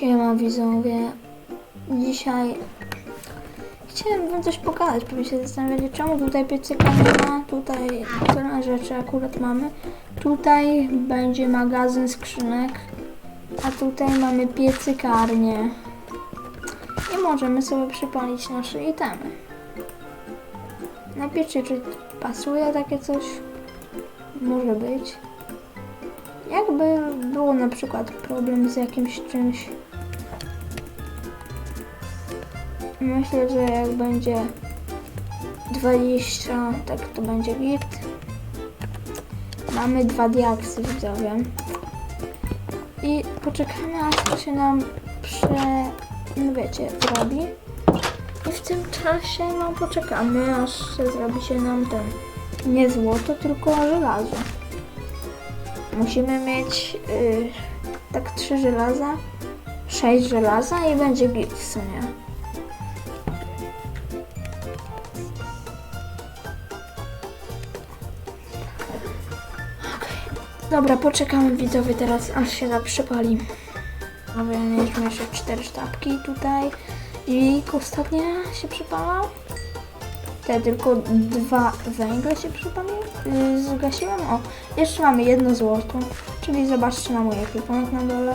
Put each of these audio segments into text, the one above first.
Siema widzowie. Dzisiaj chciałem wam coś pokazać. Pewnie się zastanawiacie, czemu tutaj piecyka. Tutaj które rzeczy akurat mamy. Tutaj będzie magazyn skrzynek. A tutaj mamy piecykarnię. I możemy sobie przypalić nasze itemy. Napiszcie, czy pasuje takie coś. Może być. Jakby było na przykład problem z jakimś czymś. Myślę, że jak będzie 20, tak to będzie git. Mamy dwa diaksy widzowie. I poczekamy aż to się nam prze... no wiecie, zrobi. I w tym czasie no poczekamy aż się zrobi się nam ten nie złoto, tylko żelazo. Musimy mieć y, tak trzy żelaza, sześć żelaza i będzie git w sumie. Dobra, poczekamy widzowie teraz, aż się nam przypali. Dobra, mieliśmy jeszcze cztery sztabki tutaj i ostatnia się przypala. Te tylko dwa węgle się przypaliły. Yy, zgasiłem. O, jeszcze mamy jedno złoto. Czyli zobaczcie na mój ekwipunek na dole.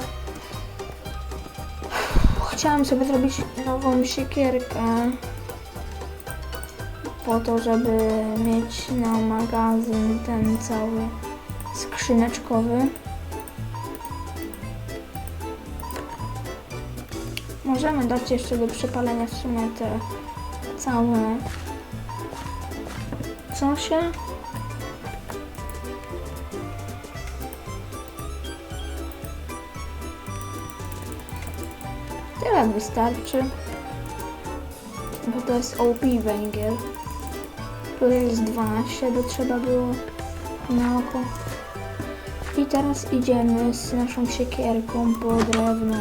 Chciałam sobie zrobić nową siekierkę. Po to, żeby mieć na magazyn ten cały skrzyneczkowy. Możemy dać jeszcze do przypalenia w sumie te całe co się? Tyle wystarczy. Bo to jest OP węgiel. Tu jest 12, by trzeba było na oko. I teraz idziemy z naszą siekierką po drewno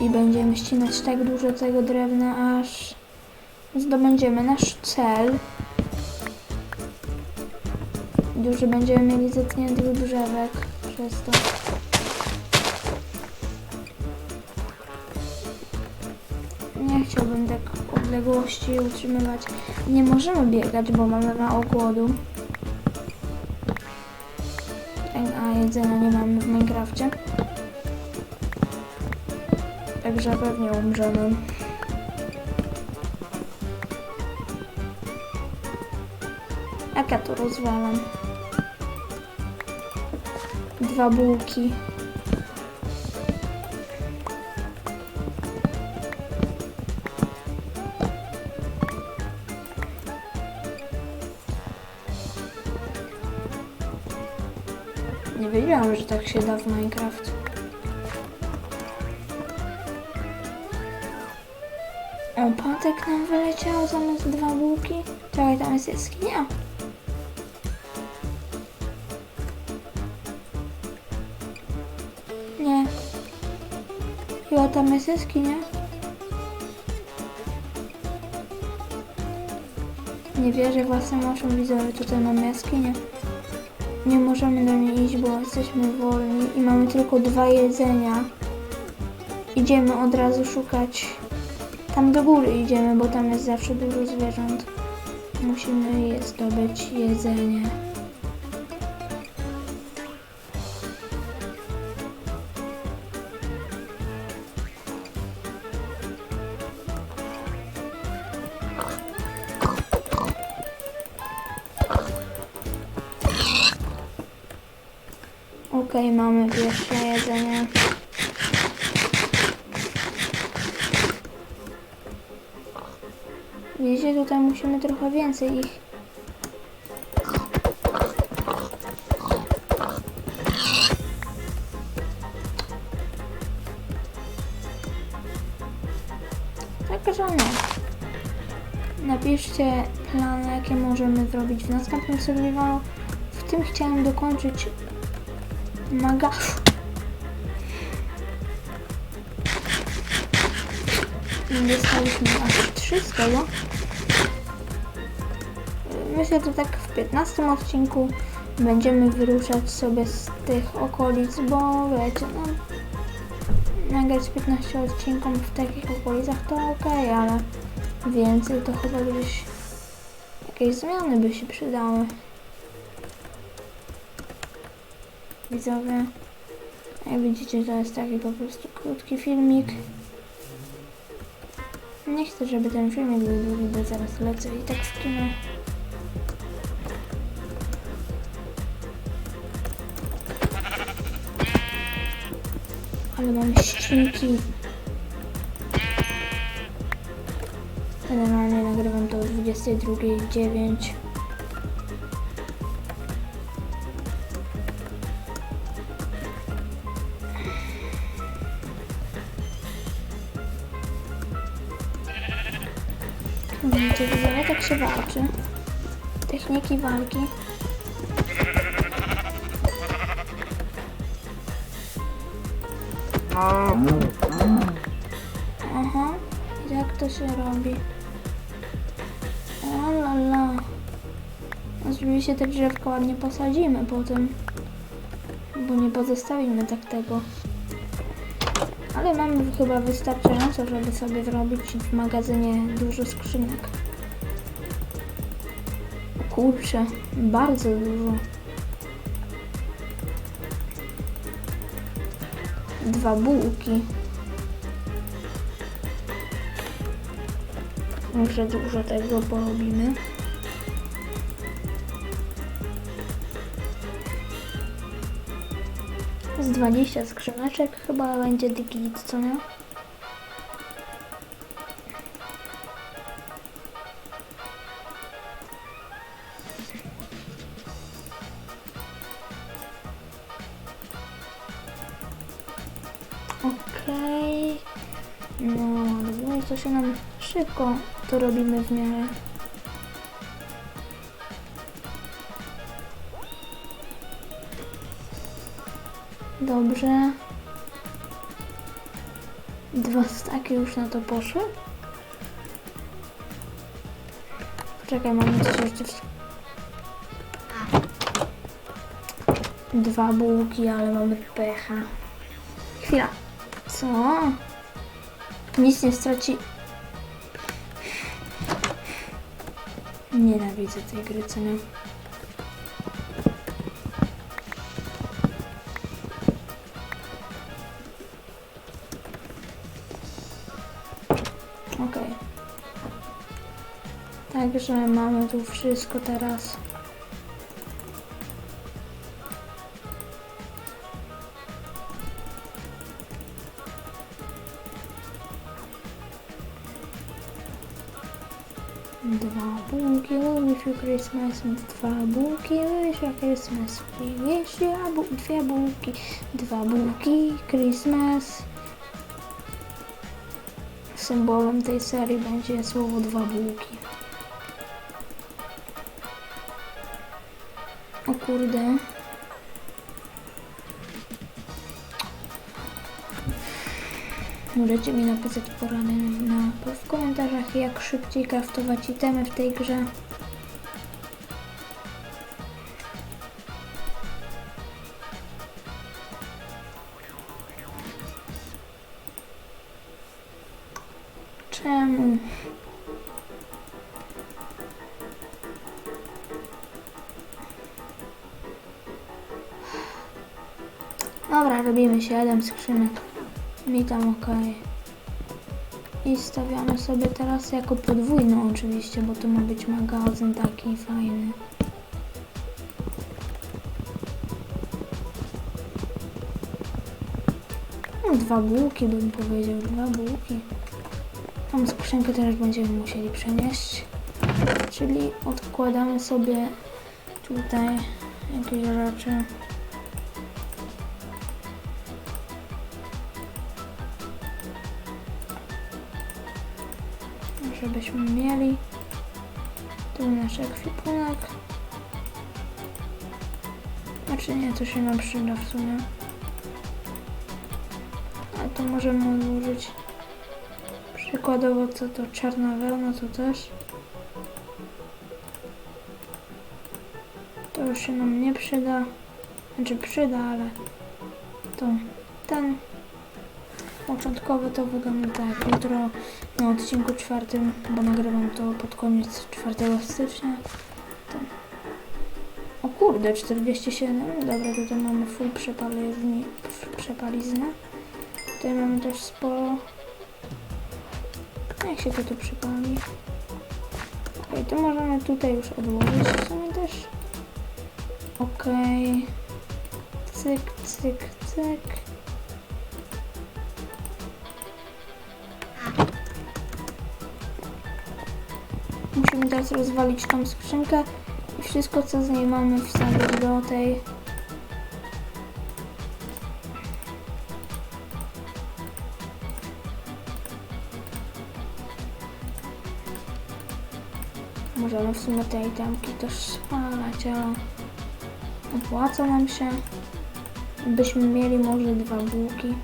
i będziemy ścinać tak dużo tego drewna, aż zdobędziemy nasz cel. Duży będziemy mieli zetniętych drzewek przez to. Nie chciałbym tak odległości utrzymywać. Nie możemy biegać, bo mamy mało głodu. Jedzenia nie mamy w Minecrafcie. Także pewnie umrzemy. Jak ja to rozwalam? Dwa bułki. Że tak się da w Minecraft. O, patek nam wyleciał zamiast dwa bułki. Czekaj, tam jest jaskinia. Nie. Chyba tam jest jaskinia. Nie wierzę własnym oczom widzowie, tutaj mamy jaskinię. Nie możemy do niej iść, bo jesteśmy wolni i mamy tylko dwa jedzenia. Idziemy od razu szukać. Tam do góry idziemy, bo tam jest zawsze dużo zwierząt. Musimy je zdobyć jedzenie. Tutaj musimy trochę więcej ich. Także no. Napiszcie plany, jakie możemy zrobić w następnym survivalu. W tym chciałem dokończyć maga... Dostaliśmy aż 3 z tego. Myślę, że tak w 15 odcinku będziemy wyruszać sobie z tych okolic, bo wiecie, no nagrać 15 odcinków w takich okolicach, to okej, ale więcej to chyba gdzieś jakieś zmiany by się przydały. Widzowie, jak widzicie, to jest taki po prostu krótki filmik. Nie chcę, żeby ten filmik był długi, bo zaraz lecę i tak w kino. Mam ścinki. Generalnie nagrywam to o 22.09. Widzicie, widzowie, tak się walczy. Techniki walki. Aha, jak to się robi? O la la. Oczywiście te drzewka ładnie posadzimy potem. Bo nie pozostawimy tak tego. Ale mamy chyba wystarczająco, żeby sobie zrobić w magazynie dużo skrzynek. Kurczę, bardzo dużo. Dwa bułki. Może dużo tego porobimy. Z 20 skrzyneczek chyba będzie digit, co nie? Szybko to robimy w miarę. Dobrze. Dwa staki już na to poszły. Czekaj, mamy coś jeszcze. Dwa bułki, ale mamy pecha. Chwila. Co? Nic nie straci. Nienawidzę tej gry, co nie? Okej. Także mamy tu wszystko teraz. Dwa bułki, wish you Christmas, dwa bułki, wish you Christmas, wish bu- dwie bułki, dwa bułki, Christmas. Symbolem tej serii będzie słowo dwa bułki. O kurde. Możecie mi napisać porady na, w komentarzach, jak szybciej kraftować itemy w tej grze. Czemu? Dobra, robimy 7 skrzynek. Mi tam ok. I stawiamy sobie teraz jako podwójną oczywiście, bo to ma być magazyn taki fajny. No, dwa bułki bym powiedział, dwa bułki. Tą skrzynkę też będziemy musieli przenieść. Czyli odkładamy sobie tutaj jakieś rzeczy. Żebyśmy mieli. Tu nasz ekwipunek. Znaczy nie, to się nam przyda w sumie. A to możemy odłożyć. Przykładowo co to czarna wełna to też. To już się nam nie przyda. Znaczy przyda, ale to ten początkowo to wygląda tak. Jutro na odcinku czwartym, bo nagrywam to pod koniec 4 stycznia. To... O kurde, 47. Dobra, tutaj mamy full przepalizni, przepaliznę. Tutaj mamy też sporo. Jak się to tu przypali? Okej, to możemy tutaj już odłożyć w sumie też. Okej. Cyk, cyk, cyk. Musimy teraz rozwalić tą skrzynkę i wszystko co z niej mamy wsadzić do tej. Możemy w sumie te itemki też spalać, ale opłaca nam się. Byśmy mieli może dwa bułki.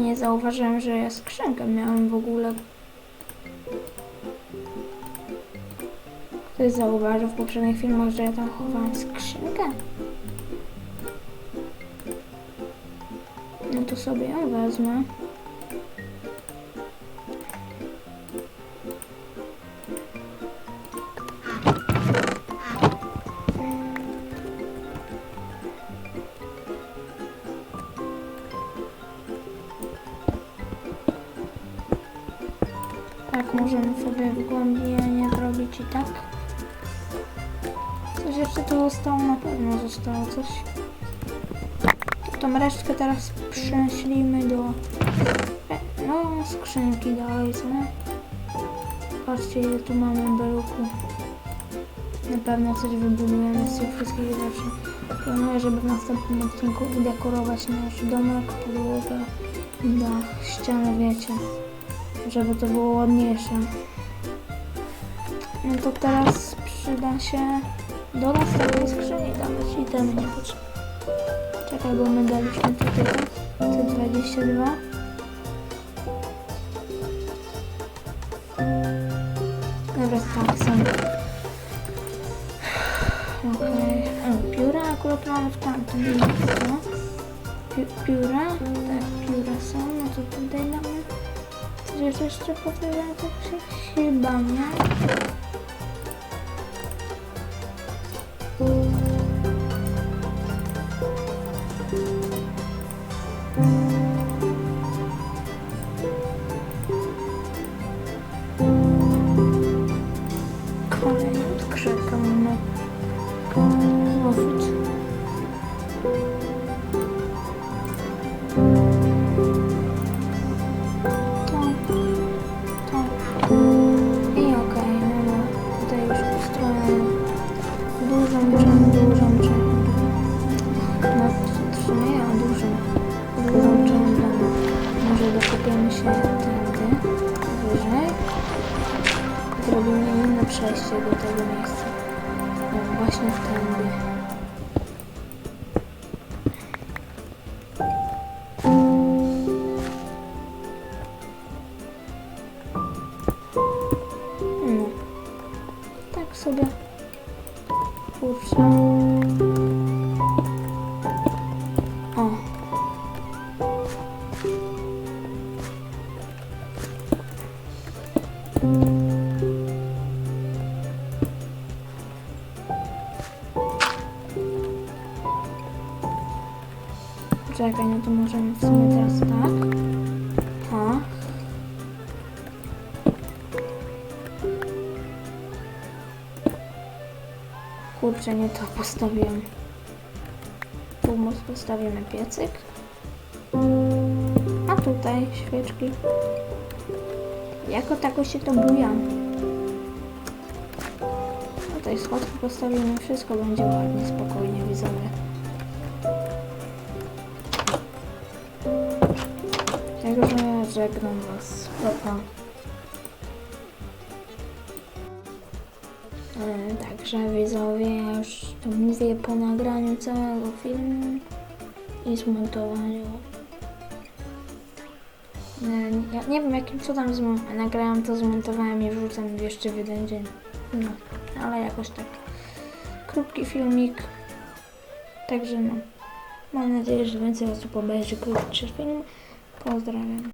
Nie zauważyłem, że ja skrzynkę miałem w ogóle. Ktoś zauważył w poprzednich filmach, że ja tam chowałam skrzynkę? No to sobie ją wezmę. Tak. Coś jeszcze tu zostało, na pewno zostało coś. Tą resztkę teraz prześlijmy do e, no, skrzynki dalej, co nie? Patrzcie ile tu mamy beluku. Na pewno coś wybudujemy z tych wszystkich rzeczy. Planuję, żeby w następnym odcinku udekorować nasz domek, podłogę, dach, ścianę, wiecie żeby to było ładniejsze. No to teraz przyda się do następnej skrzyni dawać itemy nie potrzebne. Czekaj, bo my daliśmy tutaj tak, te 22. Dobra, tak, są. Okej. O, Pióra akurat mamy w tamtym miejscu. Pi pióra? Tak, pióra są. No to tutaj mamy Coś jeszcze powiem, tak się chyba nie. Dużą część, dużą część. No, w sumie ja dużą część domu. Może dokopiemy się tędy, wyżej. Zrobimy inne przejście do tego miejsca. No, właśnie tędy. No. Tak sobie. Kurczę. O. Kurczę, nie to postawiłem. Tu może postawimy piecyk. A tutaj świeczki. Jako tako się to buja. Tutaj schodki postawimy, wszystko będzie ładnie, spokojnie, widzowie. Także żegnam was. Pa, pa. Także widzowie, już to mówię po nagraniu całego filmu i zmontowaniu. E, Ja nie wiem jakim cudem nagrałem to, zmontowałem i wrzucam jeszcze w jeden dzień. No, ale jakoś tak. Krótki filmik. Także no. Mam nadzieję, że więcej osób obejrzy krótszy film. Pozdrawiam.